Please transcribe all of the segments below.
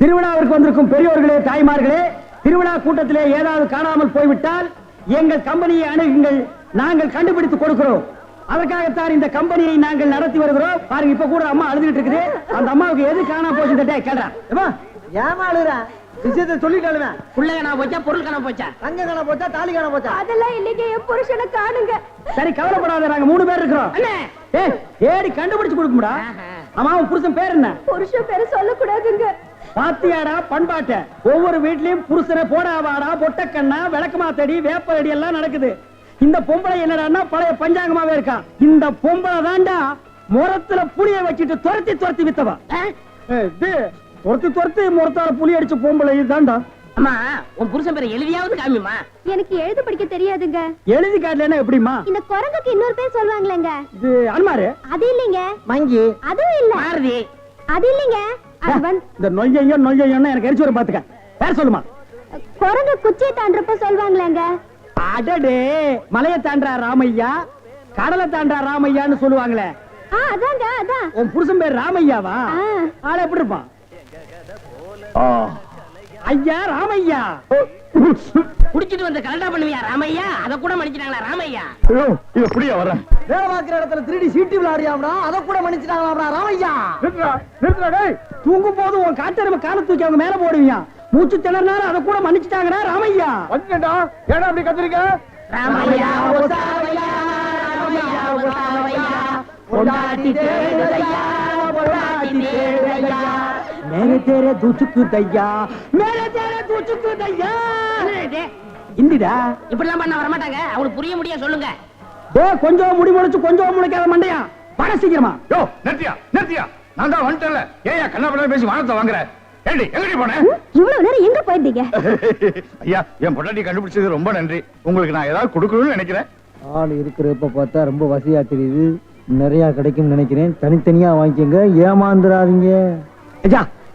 திருவிழாவிற்கு வந்திருக்கும் பெரியோர்களே தாய்மார்களே திருவிழா கூட்டத்திலே ஏதாவது காணாமல் போய்விட்டால் எங்கள் கம்பெனியை அணுகுங்கள் நாங்கள் கண்டுபிடித்து கொடுக்கிறோம். அதற்காகத்தான் இந்த கம்பெனியை நாங்கள் நடத்தி வருகிறோம். பாருங்க இப்ப கூட அம்மா அழுதுகிட்டு இருக்குது. அந்த அம்மாவுக்கு எது காணாம போச்சு இந்த டே கேள்றா ஏம்மா, ஏமா அழுகுற? விஷயத்தை சொல்லிட்டாளுவேன் புள்ள காணா போச்சா பொருள் காணா போச்சா? தங்க காண போச்சா தாலி காண போச்சா? அதெல்லாம் இல்லைங்க என் புருஷனை காணுங்க. சரி கவலைப்படாத நாங்க மூணு பேர் இருக்கிறோம். அண்ணே! ஏய், ஏடி கண்டுபிடிச்சு கொடுக்கும்டா. ஆமா உன் புருஷன் பேர் என்ன? புருஷன் பேரு சொல்லக்கூடாதுங்க. பாத்தியாடா பண்பாட்ட. ஒவ்வொரு வீட்லயும் புருஷனை போடாவாடா பொட்டக்கண்ணா விளக்கமாத்தடி வேப்பலடி எல்லாம் நடக்குது. இந்த பொம்பளை என்னடான்னா பழைய பஞ்சாங்கமாவே இருக்கா. இந்த பொம்பளை தாண்டா முரத்துல புளிய வச்சுட்டு துரத்தி துரத்தி வித்தவா. துரத்தி துரத்தி முரத்தால புளி அடிச்ச பொம்பளை இதுதான்டா. அம்மா உன் புருஷன் பேரை எழுதியாவது காமிமா எனக்கு எழுத படிக்க தெரியாதுங்க. எழுதி காட்டலன்னா எப்படிமா இந்த குரங்குக்கு இன்னொரு பேர் சொல்லுவாங்களேங்க. இது அனுமாரு? அது இல்லைங்க. மங்கி. அதுவும் இல்ல. மாருதி. அது இல்லைங்க. இந்த நொய்யையோ நொய்யையோன்னு எனக்கு எரிச்சு வரும் பாத்துக்க. பேர் சொல்லுமா. குரங்கு குச்சியை தாண்டறப்ப சொல்லுவாங்களேங்க அடடே மலையை தாண்டா ராமையா? கடலை தாண்டா ராமையான்னு சொல்லுவாங்களே. ஆ அதாங்க அதான். உன் புருஷன் பேர் ராமையாவா? ஆ. ஆள எப்படி இருப்பான்? ஐயா ராமையா. குடிச்சிட்டு வந்து கலண்டா பண்ணுவியா ராமையா? அத கூட மன்னிச்சிட்டாங்களா ராமையா? வரேன் வேலை பார்க்கிற இடத்துல திருடி சீட்டி விளையாடியாம்டா அதை கூட மன்னிச்சிட்டாங்களாம்டா ராமையா. தூங்கும் போது உன் காட்டெருமை காலை தூக்கி அவங்க மேல போடுவியா? மூச்சு திணறினாலும் அதை கூட மன்னிச்சுட்டாங்கடா ராமையா? வந்துட்டா. ஏடா அப்படி கத்திரிக்க ராமையா ஒசாவையா ராமையா ஒசாவையா பொண்டாட்டி தேடுதையா பொண்டாட்டி தேடுதையா மேலே தேரே தூச்சுக்கு தையா மேலே தேரே தூச்சுக்கு தையா இந்திடா. இப்படிலாம் பண்ண வரமாட்டாங்க. அவங்களுக்கு புரிய முடிய சொல்லுங்க. டே கொஞ்சம் முடி முளைச்சு கொஞ்சம் முளைக்காத மண்டையா? வர சீக்கிரமா. யோ நிறுத்தியா நிறுத்தியா. நான் தான் வந்துட்டேன்ல. ஏயா கண்ணா பேசி வானத்தை வாங்குற? ஏண்டி எங்கடி போன? இவ்வளவு நேரம் எங்க போயிருந்தீங்க ஐயா என் பொண்டாட்டி கண்டுபிடிச்சது ரொம்ப நன்றி. உங்களுக்கு நான் ஏதாவது கொடுக்கணும்னு நினைக்கிறேன். ஆள் இருக்கிறப்ப பார்த்தா ரொம்ப வசதியா தெரியுது. நிறைய கிடைக்கும் நினைக்கிறேன். தனித்தனியா வாங்கிக்கங்க. ஏமாந்துடாதீங்க ஐயா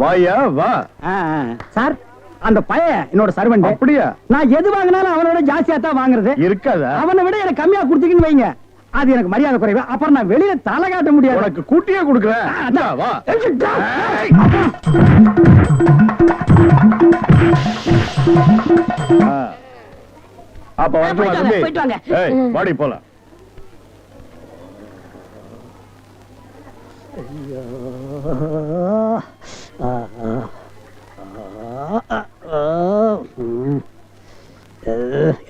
வாயா வா. சார் அந்த பையன் என்னோட சர்வெண்ட் அப்படியா? நான் எது வாங்கினாலும் அவனோட ஜாஸ்தியா தான் வாங்குறது. இருக்காதா? அவனை விட எனக்கு கம்மியா கொடுத்தீங்கன்னு வைங்க. அது எனக்கு மரியாதை குறைவு. அப்புறம் நான் வெளியில தலை காட்ட முடியாது. உனக்கு கூட்டியே கொடுக்குறேன். வா. அப்ப. ஏய் வாடி போலாம்.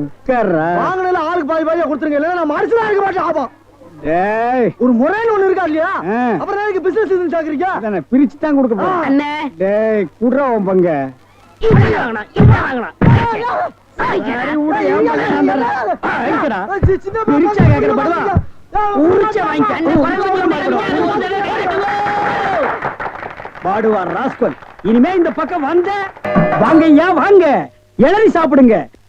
உட்கார்றா? வாங்கினதுல ஆளுக்கு பாதி பாதியா கொடுத்துருங்க. இல்லைன்னா நான் மனுஷனா இருக்க மாட்டேன் ஆபம் டேய். ஒரு முறைன்னு ஒண்ணு இருக்கா இல்லையா. அப்புறம் எனக்கு பிசினஸ் இதுன்னு சாக்குறீங்க? அதானே பிரிச்சு தான் கொடுக்க போறேன். அண்ணே. டேய் குடுறா உன் பங்க. பிரிச்சா கேக்குற உரிச்ச ராஸ்கோல். இனிமே இந்த பக்கம் வந்த வாங்க ஐயா வாங்க. இளநி சாப்பிடுங்க.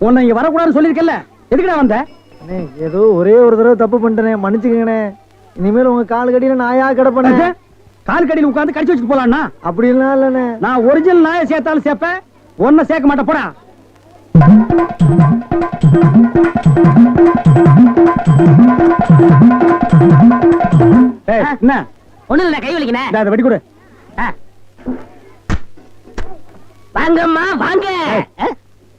உன்னை இங்க வரக்கூடாதுன்னு சொல்லிருக்கல எதுக்குடா வந்த? அண்ணே ஏதோ ஒரே ஒரு தடவை தப்பு பண்ணிட்டேனே மன்னிச்சுக்கங்கண்ணே. இனிமேல் உங்க கால் கடியில நாயா கிடப்பண்ணே கால் கடியில் உட்கார்ந்து கடிச்சு வச்சுட்டு போலாம்னா அப்படிலாம் இல்லண்ணே. நான் ஒரிஜினல் நாயை சேர்த்தாலும் சேர்ப்பேன் ஒன்ன சேர்க்க மாட்டேன் போடா. ஏய், என்ன? ஒண்ணு இல்ல கை வலிக்கினேன் இந்தா, இதை வெட்டி கொடு ஆ. வாங்கம்மா வாங்க.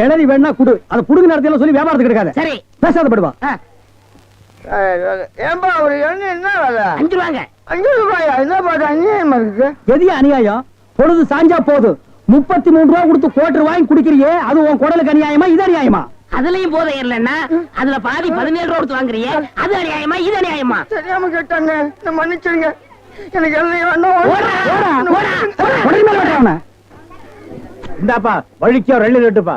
இளநீ வேணா குடு. அதை புடுங்க நேரத்துல சொல்லி வியாபாரத்துக்கு எடுக்காத. சரி. பேசாத படுவா ஏன்பா ஒரு எண்ணெய் என்ன வேலை? அஞ்சு ரூபாங்க. அஞ்சு ரூபாயா? என்ன பாட்டு அநியாயமா இருக்கு? எதிய அநியாயம்? பொழுது சாஞ்சா போதும் முப்பத்தி மூணு ரூபா கொடுத்து கோட்டர் வாங்கி குடிக்கிறியே அது உன் குடலுக்கு அநியாயமா இது அநியாயமா? அதுலயும் போதை ஏறலன்னா அதுல பாதி பதினேழு ரூபா கொடுத்து வாங்குறியே அது அநியாயமா இது அநியாயமா? தெரியாம கேட்டாங்க. மன்னிச்சிருங்க. எனக்கு. இந்தாப்பா வழிக்கோ ரெண்டு ரெட்டுப்பா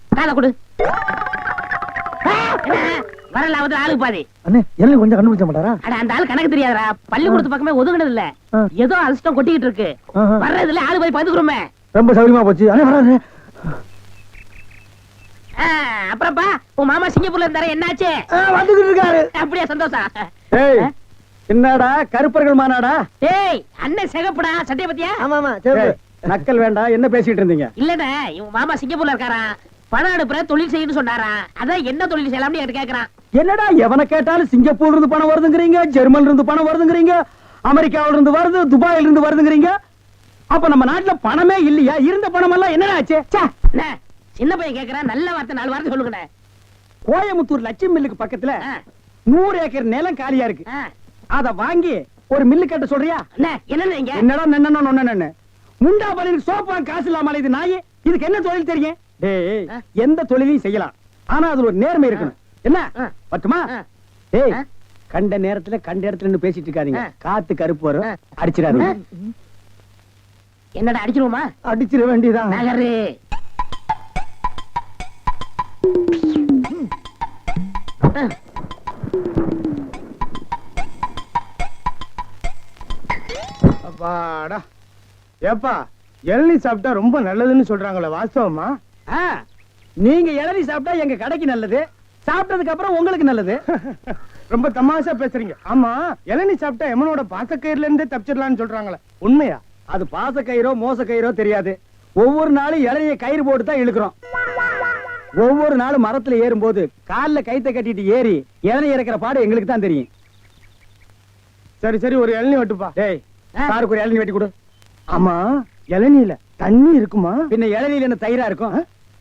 காலை கொடு. ஆ, என்ன? வர லாபத்துல ஆளுக்கு பாதி. அண்ணே என்ன கொஞ்சம் கண்டுபிடிச்ச மாட்டாரா? அட அந்த ஆள் கணக்கு தெரியாதடா. பள்ளிக்கூடத்து பக்கமே ஒதுங்கினது இல்ல. ஏதோ அதிர்ஷ்டம் கொட்டிக்கிட்டு இருக்கு. வர்றதுல ஆளு போய் பாத்துக்கிறோமே ரொம்ப சௌரியமா போச்சு. அண்ணே வராரு ஆ, அப்புறம்ப்பா உன் மாமா சிங்கப்பூர்ல இருந்தாரு என்னாச்சு? வந்துகிட்டு இருக்காரு. அப்படியா சந்தோஷம் ஏய் என்னடா கருப்பர்கள் மாநாடா? ஏய் அண்ணன் சிகப்புடா சட்டைய பத்தியா? ஆமா ஆமா நக்கல் வேண்டாம் என்ன பேசிட்டு இருந்தீங்க? இல்லடா இவன் மாமா சிங்கப்பூர்ல இருக்காரா? பணம் அனுப்புற தொழில் செய்யணும்னு சொன்னாரா? அதான் என்ன தொழில் செய்யலாம்னு என்கிட்ட கேக்குறான். என்னடா எவனை கேட்டாலும் சிங்கப்பூர்ல இருந்து பணம் வருதுங்கிறீங்க ஜெர்மன்ல இருந்து பணம் வருதுங்கிறீங்க அமெரிக்காவில இருந்து வருது துபாயில இருந்து வருதுங்கிறீங்க. அப்ப நம்ம நாட்டுல பணமே இல்லையா? இருந்த பணம் எல்லாம் என்னடா ஆச்சு? சின்ன பையன் கேக்குறான் நல்ல வார்த்தை நாலு வார்த்தை சொல்லுங்கண்ணே. கோயமுத்தூர் லட்சுமி மில்லுக்கு பக்கத்துல நூறு ஏக்கர் நிலம் காலியா இருக்கு. அத வாங்கி ஒரு மில்லு கட்ட சொல்றியா? என்னடா முண்டா பலினுக்கு சோப்பான் காசு இல்லாம இது நாய். இதுக்கு என்ன தொழில் தெரியும்? டேய் எந்த தொழிலையும் செய்யலாம். ஆனா அதுல ஒரு நேர்மை இருக்கணும். என்ன? பட்டுமா? டேய் கண்ட நேரத்துல கண்ட இடத்துல நின்னு பேசிட்டு இருக்காதீங்க. காத்து கருப்பு வரும். அடிச்சிடாதீங்க. என்னடா அடிச்சிருவோமா? அடிச்சிட வேண்டியதான் நகரு. அப்பாடா. ஏப்பா இளநீ சாப்பிட்டா ரொம்ப நல்லதுன்னு சொல்றாங்களே வாஸ்தவமா? நீங்க இளநீ சாப்பிட்டா எங்க கடைக்கு நல்லது சாப்பிட்டதுக்கு அப்புறம் உங்களுக்கு நல்லது. ரொம்ப தமாஷா பேசுறீங்க. ஆமா இளநீ சாப்பிட்டா எமனோட பாசக்கயிறுல இருந்தே தப்பிச்சிடலாம்னு சொல்றாங்களே. உண்மையா? அது பாச கயிறோ மோச கயிறோ தெரியாது. ஒவ்வொரு நாளும் இளநிய கயிறு போட்டு தான் இழுக்கிறோம். ஒவ்வொரு நாளும் மரத்துல ஏறும்போது கால்ல கைத்த கட்டிட்டு ஏறி இளநீ இறக்குற பாடு எங்களுக்கு தான் தெரியும். சரி சரி ஒரு இளநீ வெட்டுப்பா. டேய் சாருக்கு ஒரு இளநீ வெட்டி கொடு. ஆமா இளநீல தண்ணி இருக்குமா? பின்ன இளநீல என்ன தயிரா இருக்கும்?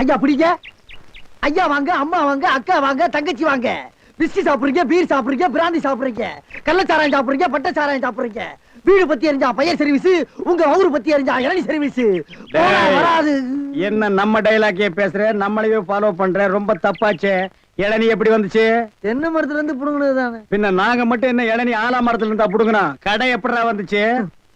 ஐயா பிடிங்க. ஐயா வாங்க அம்மா வாங்க அக்கா வாங்க தங்கச்சி வாங்க. பிஸ்கி சாப்பிடுறீங்க பீர் சாப்பிடுறீங்க பிராந்தி சாப்பிடுறீங்க. கள்ளச்சாராயம் சாப்பிடுறீங்க பட்ட சாராயம் சாப்பிடுறீங்க. வீடு பத்தி எரிஞ்சா பையன் சர்வீஸ் உங்க ஊரு பத்தி எரிஞ்சா இளநி சர்வீஸ் வராது. என்ன நம்ம டைலாக்கே பேசுற? நம்மளையே ஃபாலோ பண்ற? ரொம்ப தப்பாச்சே. இளநீ எப்படி வந்துச்சு? தென்னை மரத்துல இருந்து புடுங்கினது தானே பின்ன நாங்க மட்டும் என்ன இளநீ ஆலா மரத்துல இருந்தா புடுங்கணும் கடை எப்படிடா வந்துச்சு?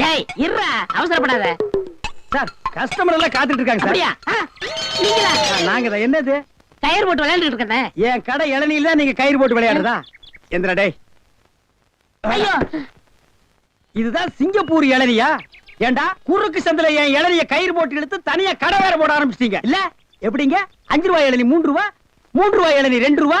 டேய் இருடா அவசரப்படாத. சார் கஸ்டமர் எல்லாம் காத்துட்டு இருக்காங்க சார். அப்படியா? ஆ, நீங்களா? ஆ, நாங்க தான் என்னது? கயிறு போட்டு விளையாண்டுட்டு இருக்கேன் என் கடை இளநில நீங்க கயிறு போட்டு விளையாடுறதா? எந்திரா டேய். ஐயோ. இதுதான் சிங்கப்பூர் இளநியா ஏண்டா குறுக்கு சந்தில என் இளநிய கயிறு போட்டு எடுத்து தனியா கடை வேற போட ஆரம்பிச்சிட்டீங்க. இல்ல எப்படிங்க? அஞ்சு ரூபாய் இளநி மூன்று ரூபா? மூன்று ரூபாய் இளநி ரெண்டு ரூபா?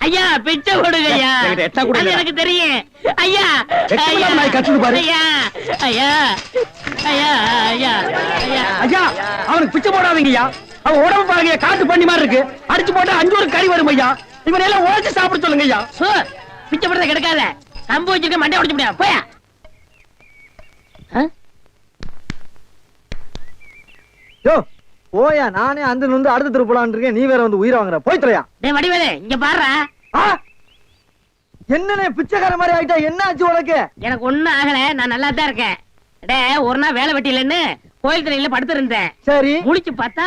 ஐயா பிச்சை போடுங்க ஐயா எட்டா கூட அது இல்லடா. எனக்கு தெரியும். ஐயா ஐயா பாரு. ஐயா ஐயா ஐயா ஐயா ஐயா. ஐயா அவனுக்கு பிச்சை போடாதீங்க ஐயா அவன் உடம்பு பாருங்க காட்டு பண்ணி மாதிரி இருக்கு. அடிச்சு போட்டா அஞ்சு ஒரு கறி வரும் ஐயா இவன் எல்லாம் உழைச்சு சாப்பிட சொல்லுங்க ஐயா பிச்சை போடுறத கிடைக்காத. கம்பு வச்சிருக்க மண்டை உடைச்சு முடியாது போயா? யோ போயா நானே அந்த வந்து அடுத்த தெரு போலான்னு இருக்கேன். நீ வேற வந்து உயிரை வாங்குற. போய் தொலையா. டேய் வடிவேலு இங்க பாருடா. ஆ! என்னண்ணே பிச்சைக்கார மாதிரி ஆயிட்டா? என்ன ஆச்சு உனக்கு? எனக்கு ஒண்ணும் ஆகல. நான் நல்லா தான் இருக்கேன். டே ஒரு நாள் வேலை வெட்டிலன்னு கோயில் திரையில படுத்திருந்தேன் சரி. முழிச்சு பார்த்தா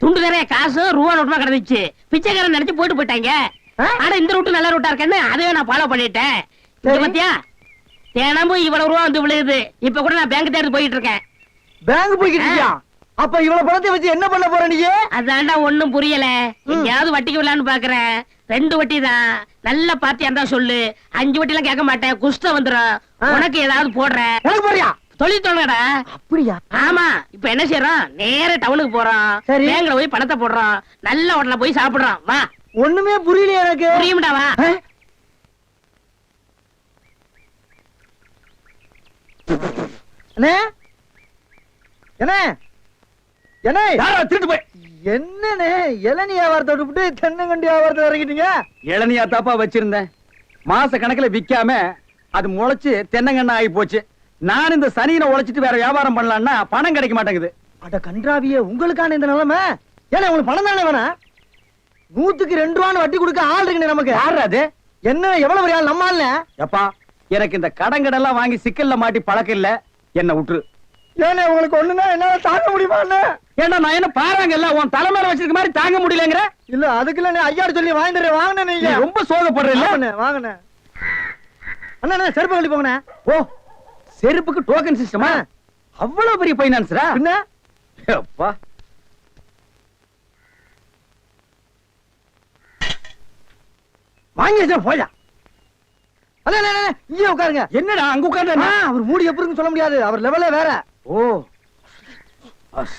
துண்டு நிறைய காசு ரூபா நோட்டுமா கிடந்துச்சு. பிச்சைக்காரன் நினைச்சு போயிட்டு போயிட்டாங்க? ஆனா இந்த ரூட்டு நல்ல ரூட்டா இருக்கேன்னு அதையும் நான் ஃபாலோ பண்ணிட்டேன். பாத்தியா? தினமும் இவ்வளவு ரூபா வந்து விழுகுது. இப்ப கூட நான் பேங்க் தேடி போயிட்டு இருக்கேன். பேங்க் போய்கிட்டு இருக்கியா? அப்ப இவ்வளவு பணத்தை வச்சு என்ன பண்ண போற நீ? அதான்டா ஒண்ணும் புரியல. எங்கேயாவது வட்டிக்கு விடலான்னு பாக்குறேன். ரெண்டு வட்டி தான். நல்ல பார்ட்டியா இருந்தா சொல்லு. அஞ்சு வட்டி எல்லாம் கேட்க மாட்டேன். குஷ்டம் வந்துரும். ஆ. உனக்கு ஏதாவது போடுறேன். எனக்கு போறியா தொழில் தொடங்கடா அப்படியா? ஆமா. இப்ப என்ன செய்யறோம் நேர டவுனுக்கு போறோம். பேங்க்ல போய் பணத்தை போடுறோம் நல்ல ஹோட்டல்ல போய் சாப்பிடுறோம் வா. ஒண்ணுமே புரியலையே எனக்கு. புரியும்டா வா. என்ன என்ன? யாரா? திருட்டு போய். என்னண்ணே? இளநீ வியாபாரத்தை விட்டுவிட்டு தென்னங்கண்டி வியாபாரத்தை இறங்கிட்டீங்க? இளநியா தாப்பா வச்சிருந்தேன். மாச கணக்குல விக்காம அது முளைச்சு தென்னங்கண்ணா ஆகி போச்சு. நான் இந்த சனியில உழைச்சிட்டு வேற வியாபாரம் பண்ணலாம்னா பணம் கிடைக்க மாட்டேங்குது. அட கன்றாவியே உங்களுக்கான இந்த நிலைமை? ஏன்னா உங்களுக்கு பணம் தானே வேணாம் நூத்துக்கு ரெண்டு ரூபான்னு வட்டி கொடுக்க ஆள் நமக்கு. அது? என்ன எவ்வளவு பெரிய ஆள் நம்ம ஆள்ல எப்பா எனக்கு இந்த கடங்கடெல்லாம் வாங்கி சிக்கல்ல மாட்டி பழக்கம் இல்ல. என்ன விட்டுரு ஏன்னா உங்களுக்கு ஒண்ணுனா என்னால தாங்க முடியுமா? ஏன்னா நான் என்ன பாருங்கல்ல உன் தலைமையில வச்சிருக்க மாதிரி தாங்க முடியலங்கிற? இல்ல அதுக்குள்ள நீ ஐயாரு சொல்லி வாங்கி தரேன். வாங்கினே நீ நீங்க ரொம்ப சோகப்படுற இல்ல வாங்கண்ணே வாங்கண்ணே அண்ணா செருப்பு கழட்டி போங்கண்ணே. ஓ செருப்புக்கு டோக்கன் சிஸ்டமா அவ்வளவு பெரிய பைனான்ஸ்ரா பின்ன? அப்பா வாங்கி வச்சா போயா? அண்ணா இங்கே உட்காருங்க. என்னடா அங்க உட்கார்ந்து அவர் மூடி எப்படி சொல்ல முடியாது. அவர் லெவலே வேற. ஓ. அஸ்.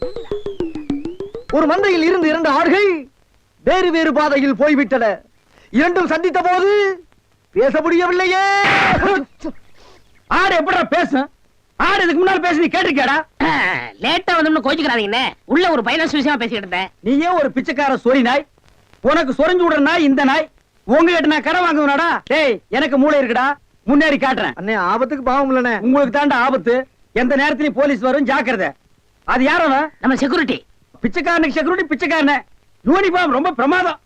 ஒரு மந்தையில் இருந்து இரண்டு ஆடுகள் வேறு வேறு பாதையில் போய்விட்டன. இரண்டும் சந்தித்த போது பேச முடியவில்லையே. ஆடு எப்படிடா பேசும் ஆடு இதுக்கு முன்னால பேசி நீ கேட்டிருக்கியாடா? லேட்டா வந்தோம்னு கோச்சுக்கிறாதீங்கண்ணே. உள்ள ஒரு பைனான்ஸ் விஷயமா பேசிக்கிட்டு இருந்தேன். நீயே ஒரு பிச்சைக்கார சொறி நாய்? உனக்கு சொரிஞ்சு விடுற நாய் இந்த நாய். உங்ககிட்ட நான் கடன் வாங்குவனாடா. டேய் எனக்கு மூளை இருக்குடா. முன்னேறி காட்டுறேன். அண்ணே ஆபத்துக்கு பாவம் இல்லனே உங்களுக்கு தாண்டா ஆபத்து. எந்த நேரத்திலயும் போலீஸ் வரும் ஜாக்கிரதை. அது யார் அவன்? நம்ம செக்யூரிட்டி பிச்சைக்காரனுக்கு செக்யூரிட்டி பிச்சைக்காரன. யூனிஃபார்ம் ரொம்ப பிரமாதம்.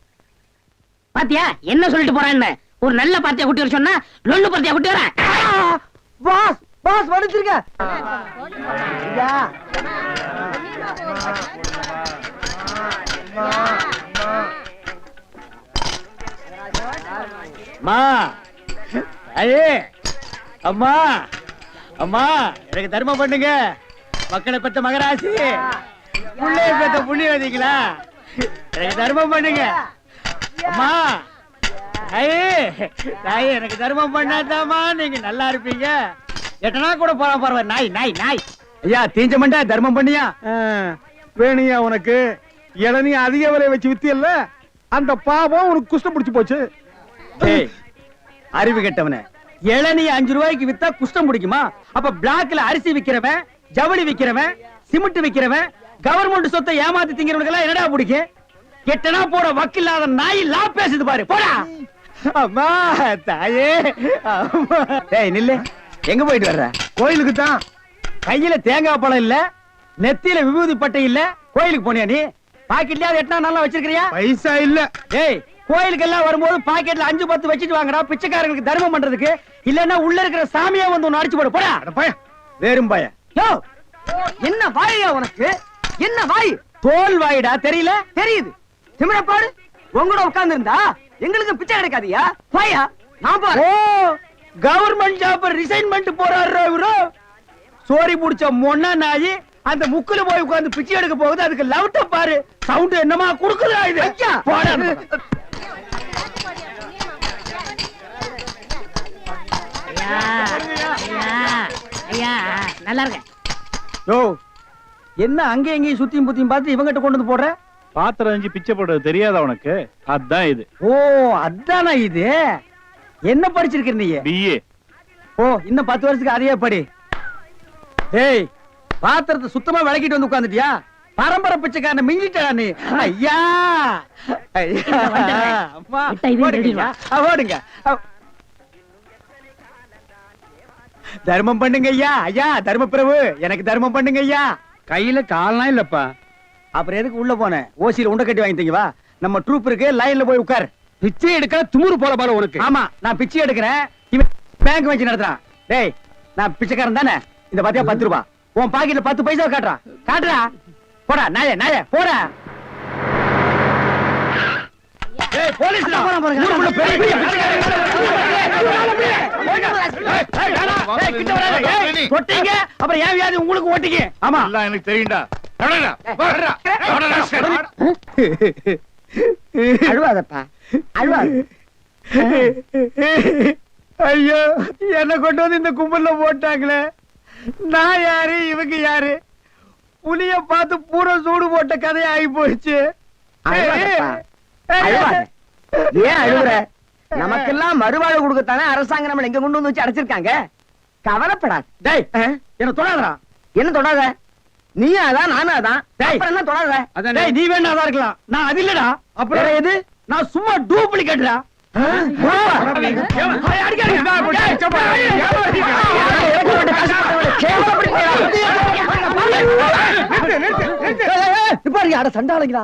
பாத்தியா என்ன சொல்லிட்டு போறான்னு? ஒரு நல்ல பார்ட்டியா குட்டி வர சொன்னா லொல்லு பார்ட்டியா குட்டி வர? பாஸ் பாஸ் ஐயா. அம்மா. ஐயே. அம்மா. அம்மா எனக்கு தர்மம் பண்ணுங்க. மக்களை பெத்த மகராசி. புள்ளைய பெத்த புண்ணியவதிங்களா எனக்கு தர்மம் பண்ணுங்க. அம்மா ஐயே தாயே எனக்கு தர்மம் பண்ணாதாம்மா. நீங்க நல்லா இருப்பீங்க. எட்டனா கூட போற பரவாயில்ல நாய் நாய் நாய். ஐயா தீஞ்ச மண்டா தர்மம் பண்ணியா? வேணியா உனக்கு இளநீ அதிக விலை வச்சு வித்தியல்ல அந்த பாவம் உனக்கு குஷ்டம் பிடிச்சு போச்சு. அறிவு கெட்டவனே. இளநீ அஞ்சு ரூபாய்க்கு வித்தா குஷ்டம் பிடிக்குமா? அப்ப பிளாக்ல அரிசி விக்கிறவன் ஜவுளி விக்கிறவன் சிமெண்ட் விக்கிறவன் கவர்மெண்ட் சொத்தை ஏமாத்தி திங்கிறவனுக்கு எல்லாம் என்னடா பிடிக்கும்? எட்டனா போட வக்கில்லாத நாய் லா பேசுது பாரு போடா. அம்மா தாயே. டேய் நில்லு. எங்க போயிட்டு வர்ற? கோயிலுக்கு தான். கையில தேங்காய் பழம் இல்ல நெத்தியில விபூதி பட்டை இல்ல கோயிலுக்கு போனியா நீ? பாக்கெட்லயா எட்டனா நல்லா வச்சிருக்கிறியா? பைசா இல்ல. ஏய் கோயிலுக்கு எல்லாம் வரும்போது பாக்கெட்ல அஞ்சு பத்து வச்சுட்டு வாங்கடா பிச்சைக்காரங்களுக்கு தர்மம் பண்றதுக்கு. இல்லன்னா உள்ள இருக்கிற சாமியா வந்து ஒன்னு அடிச்சு போடு போடா. பய வேறும் பய என்ன வாயா உனக்கு? என்ன வாய்? தோல் வாயிடா தெரியல? தெரியுது. திமிரப்பாடு உங்களோட உட்கார்ந்து இருந்தா எங்களுக்கு பிச்சை கிடைக்காதியா? வாயா நான் பாரு ஓ கவர்மெண்ட் ஜாப் ரிசைன் பண்ணிட்டு போறாரு இவரு. சோரி புடிச்ச மொன்னா நாயி அந்த முக்குல போய் உட்கார்ந்து பிச்சை எடுக்க போகுது. அதுக்கு லவுட்ட பாரு. சவுண்ட் என்னமா குடுக்குதா இது? ஐயா! போடா. ஐயா ஐயா ஐயா நல்லா இருக்க யோ என்ன அங்கே எங்கேயும் சுத்தியும் புத்தியும் பார்த்து இவங்கிட்ட கொண்டு வந்து போடுற? பாத்திரம் அஞ்சு பிச்சை போடுறது தெரியாதா உனக்கு? அதான் இது. ஓ அதானா இது? என்ன படிச்சிருக்க நீ? பிஏ ஓ இன்னும் பத்து வருஷத்துக்கு அதையே படி. டேய் பாத்திரத்தை சுத்தமா விளக்கிட்டு வந்து உட்கார்ந்துட்டியா? பரம்பரை பிச்சைக்காரன மிஞ்சிட்டா நீ. ஐயா! ஓடுங்க. தர்மம் பண்ணுங்க ஐயா. ஐயா தர்ம பிரபு எனக்கு தர்மம் பண்ணுங்க ஐயா. கையில கால்லாம் இல்லப்பா. அப்புறம் எதுக்கு உள்ள போனேன் ஓசியில உண்டை கட்டி வாங்கிட்டீங்க வா. நம்ம ட்ரூப் இருக்கு லைன்ல போய் உட்கார். பிச்சை எடுக்க துமுறு போல போல உனக்கு. ஆமா நான் பிச்சை எடுக்கிறேன். இவன் பேங்க் வச்சு நடத்துறான். டேய் நான் பிச்சைக்காரன் தானே? இந்த பாத்தியா பத்து ரூபா. உன் பாக்கெட்ல பத்து பைசா காட்டுறா காட்டுறா. போடா நாய நாய போடா ஏய் போலீஸ்டா போறேன், போறேன். ஊருக்குள்ள பெரிய பெரிய ஏய், கிட்ட வராத. ஏய், தொட்டீங்க அப்புறம் ஏன் வியாதி உங்களுக்கு ஓட்டிங்க ஆமா. எனக்கு தெரியும்டா. அழுவாதப்பா. அழுவாத. ஐயோ என்ன கொண்டு வந்து இந்த கும்பல்ல போட்டாங்களே. நான் யாரு? இவங்க யாரு? புலிய பார்த்து பூரா சூடு போட்ட கதையா ஆகி போச்சு. அழுவாதப்பா. அழுவாத. ஏன் அழுகுற நமக்கெல்லாம் மறுவாழ்வு கொடுக்கத்தானே அரசாங்கம் நம்மள எங்க கொண்டு வந்து வச்சு அடைச்சிருக்காங்க கவலைப்படாத டேய் என்ன தொடாதடா என்ன தொடாத நீயும் அதான் நானும் அதான். அப்புறம் என்ன தொடாத டேய் நீ வேணா இருக்கலாம் நான் அது இல்லடா அப்புறம் எது நான் சும்மா டூப்ளிகேட்டா சண்டாளைங்களா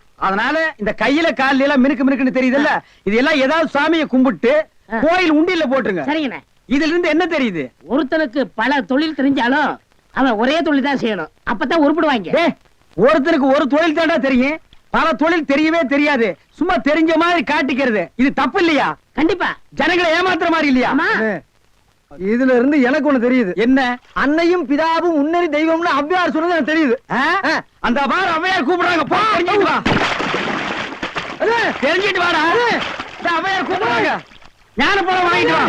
அதனால இந்த கையில கால்ல எல்லாம் மினுக்கு மினுக்குன்னு தெரியுதுல்ல? இது எல்லாம் ஏதாவது சாமியை கும்பிட்டு. கோயில் உண்டியல்ல போட்டுருங்க. சரிங்கண்ணே. இதுல இருந்து என்ன தெரியுது? ஒருத்தனுக்கு பல தொழில் தெரிஞ்சாலும் அவன் ஒரே தொழில் தான் செய்யணும். அப்பதான் உருப்பிடுவாங்க. ஏய், ஒருத்தனுக்கு ஒரு தொழில் தாண்டா தெரியும். பல தொழில் தெரியவே தெரியாது. சும்மா தெரிஞ்ச மாதிரி காட்டிக்கிறது. இது தப்பு இல்லையா? கண்டிப்பா. ஜனங்களை ஏமாத்துற மாதிரி இல்லையா? இதுல இருந்து எனக்கு ஒண்ணு தெரியுது. என்ன? அன்னையும் பிதாவும் முன்னறி தெய்வம்னு அவ்வையார் சொன்னது எனக்கு தெரியுது? அந்த பார் அவையார் கூப்பிடுறாங்க. போ தெரிஞ்சிட்டு வாடா. அவையார் கூப்பிடுறாங்க. ஞான பழம் வாங்கிட்டு வா.